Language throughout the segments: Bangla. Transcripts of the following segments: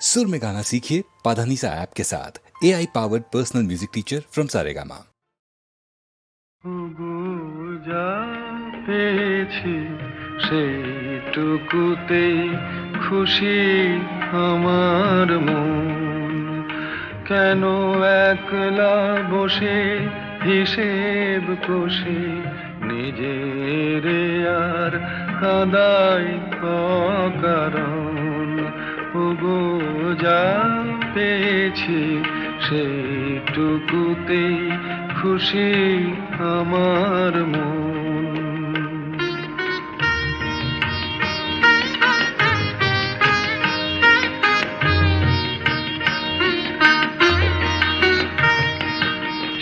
सुर में गाना सीखिए पाधानीसा ऐप के साथ A I powered personal music teacher from Saregama যা পেয়েছি সেইটুকুতে খুশি আমার মন কেন একলা বসে হিসেব কষে নিজের আর কাদাই অকারণ ওগো যা পেয়েছি সেইটুকুতেই খুশি আমার মন।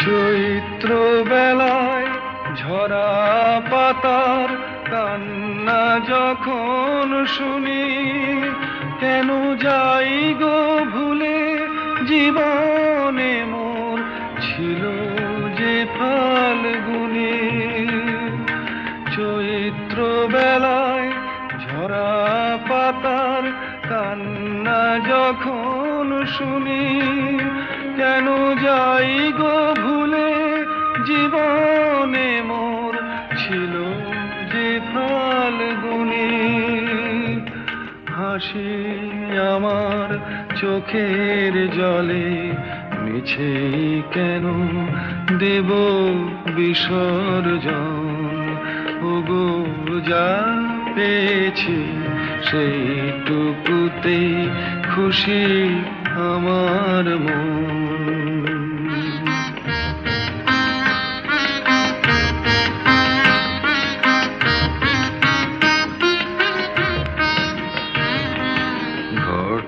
চৈত্র বেলায় ঝরা পাতার কান্না যখন শুনি কেন যাই গো ভুলে জীবনে মোর ছিল যে ফাল্গুনি? চৈত্র বেলায় ঝরা পাতার কান্না যখন শুনি, কেন যাই গো ভুলে জীবনে মোর ছিল হাসি আমার চোখের জলে, মিছে কেন দেব বিসর্জন? ওগো, যা পেয়েছি সেইটুকুতে খুশি আমার মন।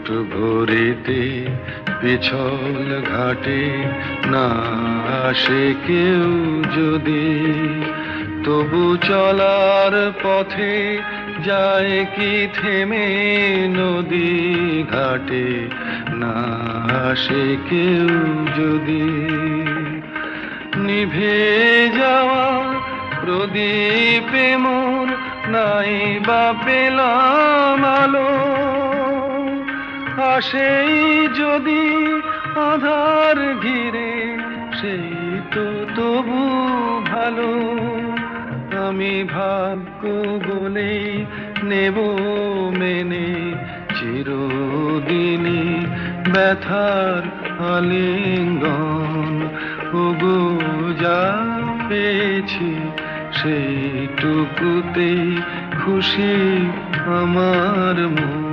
ভরিতে পিছল ঘাটে না আসে কেউ যদি, তবু চলার পথে যায় কি থেমে নদী ঘাটে না আসে কেউ যদি। নিভে যাওয়া প্রদীপে মোর নাই বা পেলাম আসেই যদি আধার ঘিরে, সেই তো তবু ভালো। আমি ভাগ্য বলে নেব মেনে, চিরদিনই ব্যথার আলিঙ্গন। ওগো, যা পেয়েছি সেইটুকুতেই খুশি আমার মন।